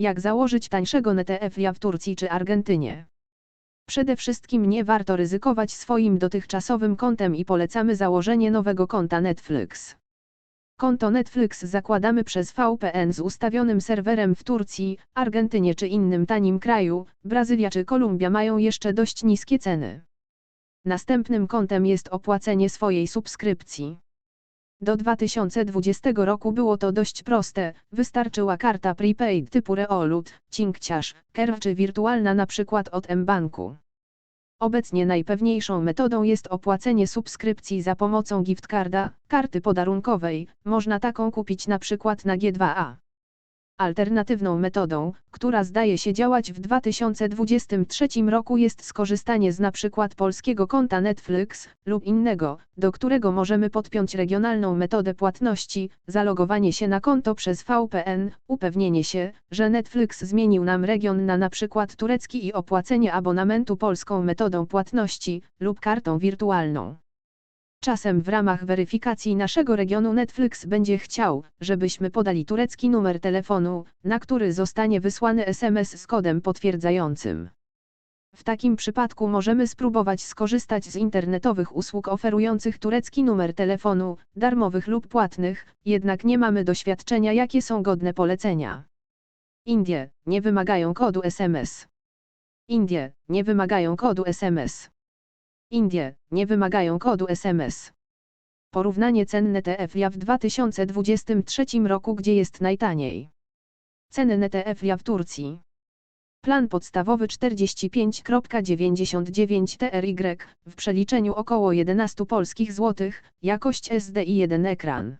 Jak założyć tańszego NTF-a w Turcji czy Argentynie? Przede wszystkim nie warto ryzykować swoim dotychczasowym kontem i polecamy założenie nowego konta Netflix. Konto Netflix zakładamy przez VPN z ustawionym serwerem w Turcji, Argentynie czy innym tanim kraju, Brazylia czy Kolumbia mają jeszcze dość niskie ceny. Następnym kontem jest opłacenie swojej subskrypcji. Do 2020 roku było to dość proste, wystarczyła karta prepaid typu Revolut, Cinkciarz, Curve czy wirtualna na przykład od mBanku. Obecnie najpewniejszą metodą jest opłacenie subskrypcji za pomocą giftcarda, karty podarunkowej, można taką kupić przykład na G2A. Alternatywną metodą, która zdaje się działać w 2023 roku jest skorzystanie z np. polskiego konta Netflix lub innego, do którego możemy podpiąć regionalną metodę płatności, zalogowanie się na konto przez VPN, upewnienie się, że Netflix zmienił nam region na np. turecki i opłacenie abonamentu polską metodą płatności lub kartą wirtualną. Czasem w ramach weryfikacji naszego regionu Netflix będzie chciał, żebyśmy podali turecki numer telefonu, na który zostanie wysłany SMS z kodem potwierdzającym. W takim przypadku możemy spróbować skorzystać z internetowych usług oferujących turecki numer telefonu, darmowych lub płatnych, jednak nie mamy doświadczenia jakie są godne polecenia. Indie nie wymagają kodu SMS. Indie nie wymagają kodu SMS. Indie nie wymagają kodu SMS. Porównanie cen NTF-a w 2023 roku gdzie jest najtaniej. Ceny NTF-a w Turcji. Plan podstawowy 45.99 TRY, w przeliczeniu około 11 polskich złotych, jakość SDI 1 ekran.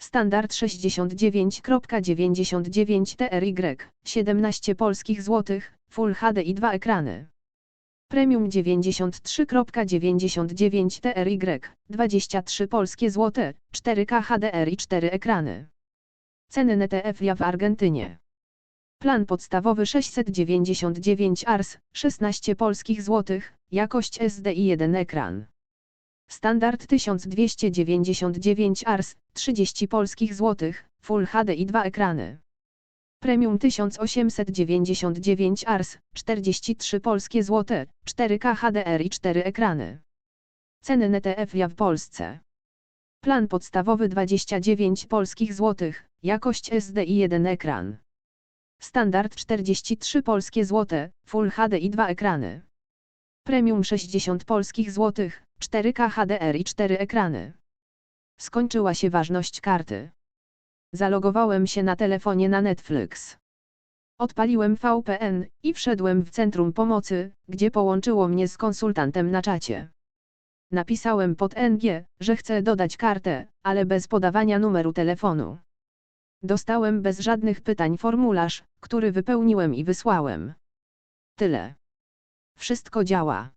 Standard 69.99 TRY, 17 polskich złotych, Full HD i 2 ekrany. Premium 93.99 TRY, 23 polskie złote, 4K HDR i 4 ekrany. Ceny NTF-a w Argentynie. Plan podstawowy 699 Ars, 16 polskich złotych, jakość SDI 1 ekran. Standard 1299 Ars, 30 polskich złotych, Full HD i 2 ekrany. Premium 1899 Ars, 43 polskie złote, 4K HDR i 4 ekrany. Ceny NTF-a w Polsce. Plan podstawowy 29 polskich złotych, jakość SDI 1 ekran. Standard 43 polskie złote, Full HD i 2 ekrany. Premium 60 polskich złotych, 4K HDR i 4 ekrany. Skończyła się ważność karty. Zalogowałem się na telefonie na Netflix. Odpaliłem VPN i wszedłem w centrum pomocy, gdzie połączyło mnie z konsultantem na czacie. Napisałem pod NG, że chcę dodać kartę, ale bez podawania numeru telefonu. Dostałem bez żadnych pytań formularz, który wypełniłem i wysłałem. Tyle. Wszystko działa.